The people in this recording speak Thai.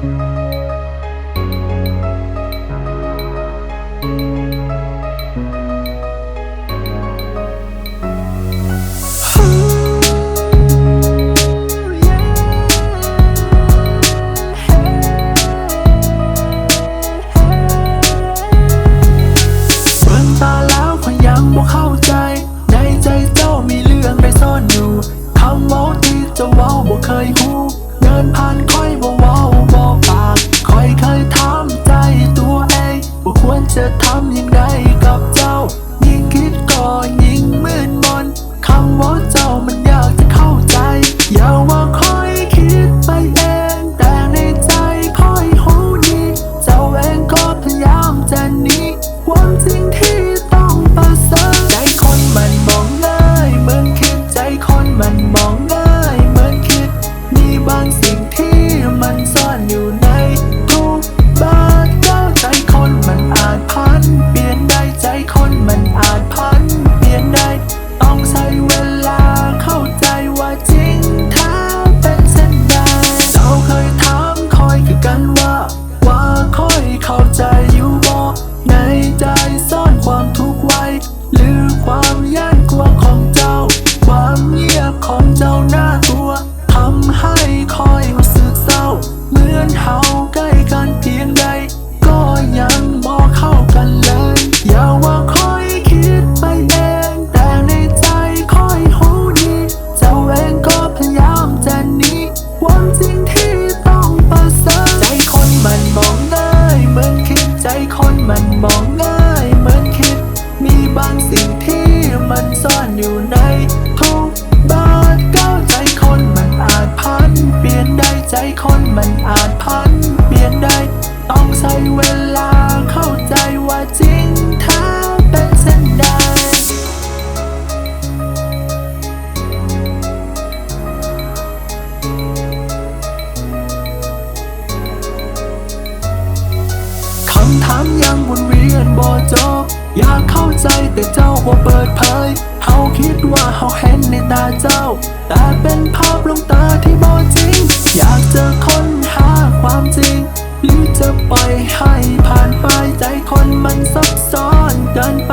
คำเว้าที่เจ้าเว้าบ่เคยฮู้เดินผ่านค่อยบ่เว้าบ่ จะทำย่างไรกับเจ้า ยิ่งคิดก็ยิ่งมืดมนคำว่าเจ้ามันยากจะเข้าใจ อย่าว่าค่อยคิดไปเอง แต่ในใจคอยหูดีเจ้าเองก็พยายามจะหนีความจริงที่ต้องประเสริฐใจคนมันมองง่ายเหมือนคิดใจคนมันมองง่ายเหมือนคิด มีบางสิ่งที่มันซ่อนอยู่ใน คนมันมองง่ายเหมือนคิด มีบางสิ่งที่มันซ่อนอยู่ในทุกบาทก้าวใจคนมันอาจพัน เปลี่ยนได้ใจคนมันอาจพัน เปลี่ยนได้ ต้องใช้เวลาามยังวนเวียนบ่จบอยากเข้าใจแต่เจ้าบ่เปิดเผยเฮาคิดว่าเฮาเห็นในตาเจ้า แต่เป็นภาพลงตาที่บ่จริง อยากเจอคนหาความจริง หรือจะปล่อยให้ผ่านไปใจคนมันซับซ้อนเกินไป